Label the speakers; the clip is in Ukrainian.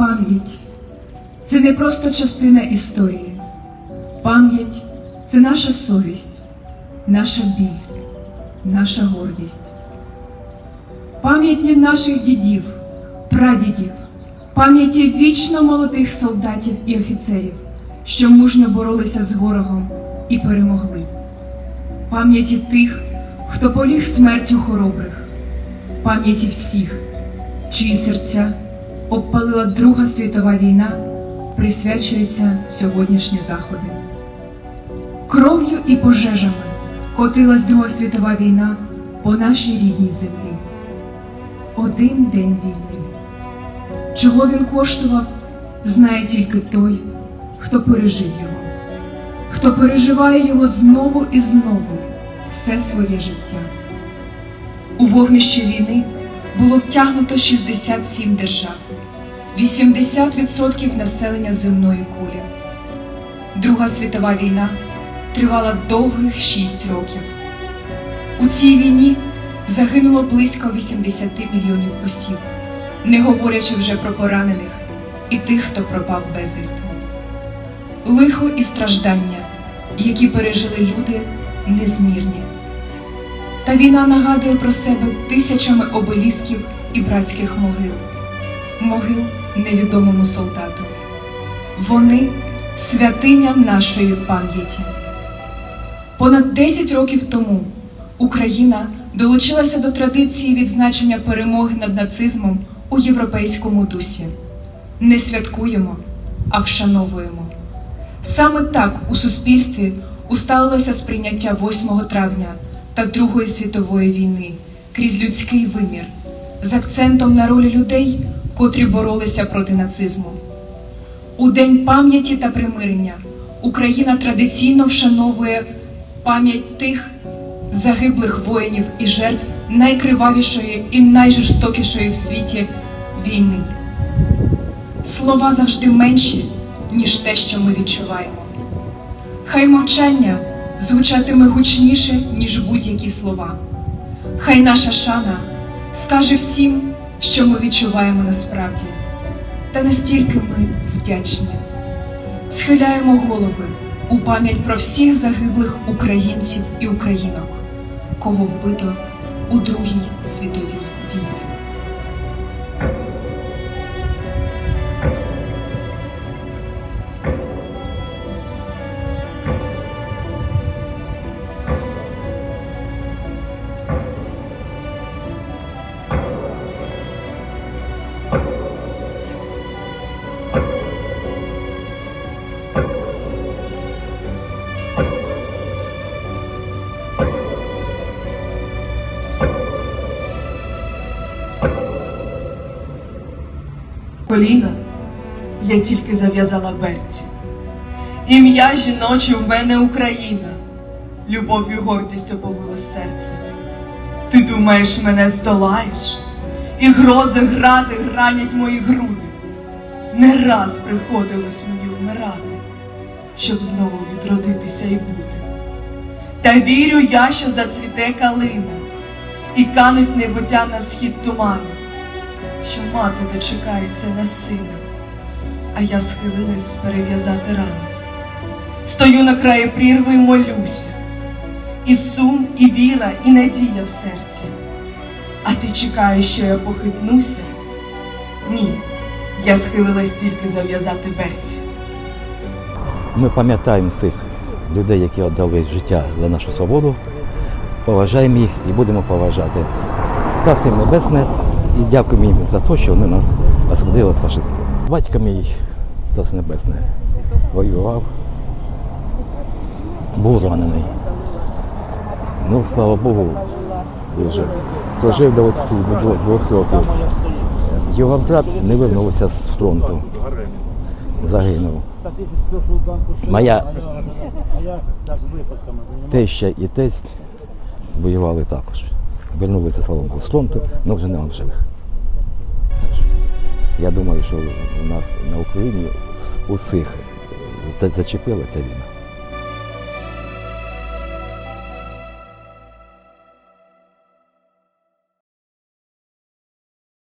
Speaker 1: Пам'ять це не просто частина історії. Пам'ять це наша совість, наша біль, наша гордість. Пам'ять наших дідів, прадідів, пам'яті вічно молодих солдатів і офіцерів, що мужньо боролися з ворогом і перемогли. Пам'яті тих, хто поліг смертю хоробрих, пам'яті всіх, чиї серця обпалила Друга світова війна, присвячуються сьогоднішні заходи. Кров'ю і пожежами котилась Друга світова війна по нашій рідній землі. Один день війни. Чого він коштував, знає тільки той, хто пережив його, хто переживає його знову і знову все своє життя. У вогнище війни було втягнуто 67 держав, 80% населення земної кулі. Друга світова війна тривала довгих 6 років. У цій війні загинуло близько 80 мільйонів осіб, не говорячи вже про поранених і тих, хто пропав безвісти. Лихо і страждання, які пережили люди, незмірні. Та війна нагадує про себе тисячами обелісків і братських могил, могил невідомому солдату. Вони святиня нашої пам'яті. Понад 10 років тому Україна долучилася до традиції відзначення перемоги над нацизмом у європейському дусі. Не святкуємо, а вшановуємо. Саме так у суспільстві усталилося сприйняття 8 травня та Другої світової війни крізь людський вимір з акцентом на ролі людей, котрі боролися проти нацизму. У День пам'яті та примирення Україна традиційно вшановує пам'ять тих загиблих воїнів і жертв найкривавішої і найжорстокішої в світі війни. Слова завжди менші, ніж те, що ми відчуваємо. Хай мовчання звучатиме гучніше, ніж будь-які слова. Хай наша шана скаже всім, що ми відчуваємо насправді, та настільки ми вдячні. Схиляємо голови у пам'ять про всіх загиблих українців і українок, кого вбито у Другій світовій війні.
Speaker 2: Коліна, я тільки зав'язала берці. Ім'я жіноче в мене Україна, любов і гордість оповила серце. Ти думаєш, мене здолаєш, і грози гради гранять мої груди. Не раз приходилось мені вмирати, щоб знову відродитися і бути. Та вірю я, що зацвіте калина, і кануть небуття на схід туману що мати дочекається на сина, а я схилилась перев'язати рани. Стою на краї прірви й молюся, і сум, і віра, і надія в серці. А ти чекаєш, що я похитнуся? Ні, я схилилась тільки зав'язати берці.
Speaker 3: Ми пам'ятаємо всіх людей, які віддали життя за нашу свободу. Поважаємо їх і будемо поважати. Царство небесне і дякуємо їм за те, що вони нас освободили від фашизму. Батько мій царство небесне воював, був ранений. Ну, слава Богу, вижив. Прожив до 22 років. Його брат не вернувся з фронту. Загинув. Моя теща і тесть воювали також. Вернулися, слава Богу, з фронту, але вже нема в живих. Я думаю, що у нас на Україні усіх за- зачепила ця війна.